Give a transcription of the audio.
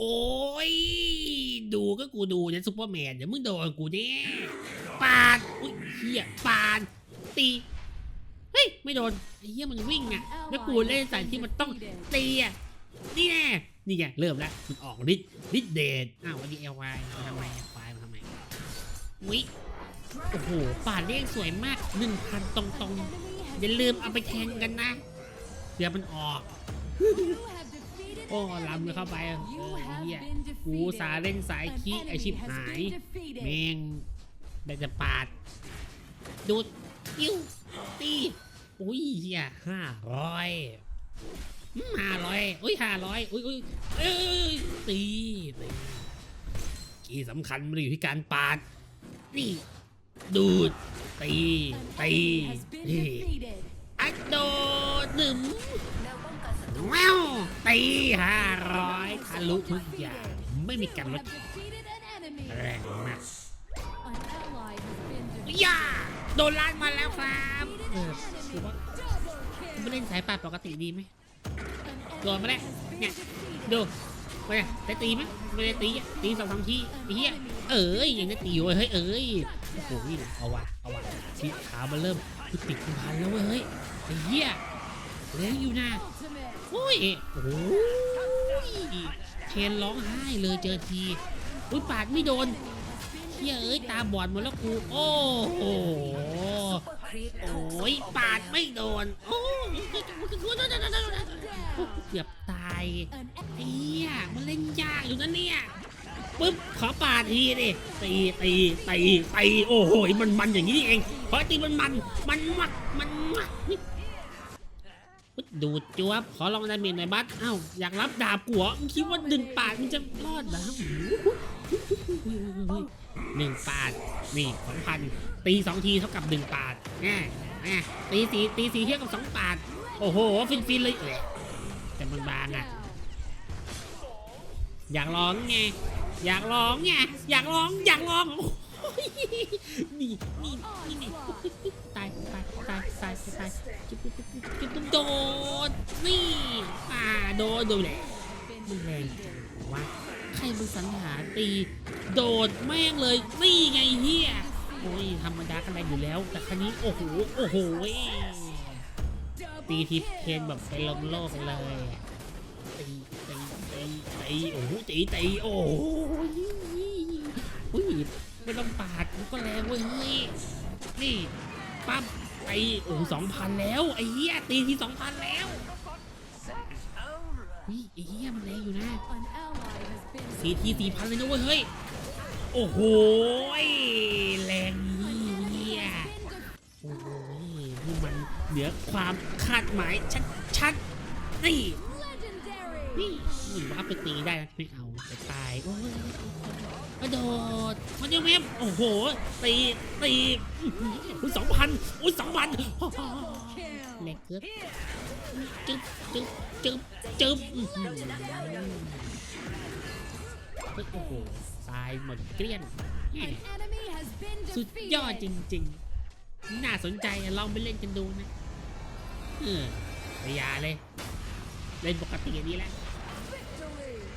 โอ้ย ดูก็กูดูนะซูเปอร์แมนเดี๋ยวมึงโดนกูแน่ปาดอุ้ยเฮียปาดตีเฮ้ยไม่โดนไอ้เฮียมันวิ่งอะแล้วกูเล่นสายที่มันต้องตีอะนี่แน่นี่ไงเริ่มแล้วมันออกฤทธิ์ฤทธิ์เดชอ้าววันนี้เอลวายมาทำไมเอลวายมาทำไมวิโอ้โหป่าดเลขสวยมากหนึ่งพันตรงๆอย่าลืมเอาไปแทงกันนะเดี๋ยวมันออก โอ้ลำเข้าไปเออไอ้เหี้ยกูสาเล่นสายคิไอชิบหาย แมงได้จะปาดดูดยิ้วตีอุ้ยเฮียห้าร้อยห้าร้อยอุ้ยห้าร้อยอุ้ยอุ้ยเอ้ยตีตีกีสำคัญมันอยู่ที่การปาดนี่ดูดตีตีนี่อัดโดดหนึ่ง แววตีห้าร้อยทะลุทุกอย่างไม่มีการลดแรงมากย่าโดนลานมาแล้วครับเออคือว่าไม่เล่นสายปาปกติดีไหมโดนมาแล้วเนี่ยดูไปเนี่ยได้ตีไหมไม่ได้ตีตีสองสามทีไอ้เหี้ยเอ้ยยังได้ตีอยู่เฮ้ยเอ้ยโอ้โหนี่เอาวะเอาวะชีขามันเริ่มติดพันแล้วเว้ยเฮ้ยไอ้เหี้ยเลี้ยงอยู่นะ โอ้ยโอ้ยเชนร้องไห้เลยเจอทีอุ้ยปาดไม่โดนเฮียเอ้ยตาบอดหมดแล้วกู โอ้โหโอ้ยปาดไม่โดน โอ้เกือบตายเฮียมันเล่นยากอยู่นะเนี่ยปึ๊บขอปาดทีดิตีตีตีตีโอ้โหมันมันอย่างนี้เองเพราะตีมันมันมันมักมันมัก ดูดจวบขอลองดาเมจหน่อยบัสเอ้าอยากรับดาบกัวมึงคิดว่าดึงปาดมันจะรอดเหรอหนึ่งปาดนี่สองพันตีสองทีเท่ากับหนึ่งปาดแง่แง่ตีสีตีสีเทียบกับสองปาด โอ้โห ฟินฟินเลยเอ้ยแต่มันบางอะ อยากร้องไงอยากร้องไงอยากร้องอยากร้องโอ้ย นี่นี่นี่นี่ตายตายตายตายตายจุ๊บจุ๊บจุ๊บจุ๊บโดนนี่อ่าโดนโดนแหละมันแรงจังวะใครมันสรรหารตี โดดแม่งเลยนี่ไงเฮียโอ้ยธรรมดากันอะไรอยู่แล้ว แต่ครั้นี้โอ้โหโอ้โหตีทิปเคนแบบไปลงโลกเลยตีตีตีตีโอ้โหตีตีโอ้โหอุ้ย ไม่ต้องปาดมันก็แรงเว้ยเฮ้ยนี่ปั๊บตีโอ้สองพันแล้วไอ้เหี้ยตีที่สองพันแล้วนี่ไอ้เหี้ยมันแรงอยู่นะสี่ทีสี่พันเลยนะเว้ยเฮ้ยโอ้โหแรงนี่ยโอ้โหนี่มันเหนือความคาดหมายชัดๆนี่ ว่าไปตีได้นะไม่เอาจะตายโอ้ยกระโดดมันยังแมบโอ้โห ตีตีอุ้ยสองพันอุ้ยสองพันแรงเกินจึ๊บจึ๊บจึ๊บจึ๊บโอ้โหตายหมดเกลี้ยงสุดยอดจริงๆ น่าสนใจอะลองไปเล่นกันดูนะเออแต่อยาเลย เล่นปกติอย่างนี้แหละ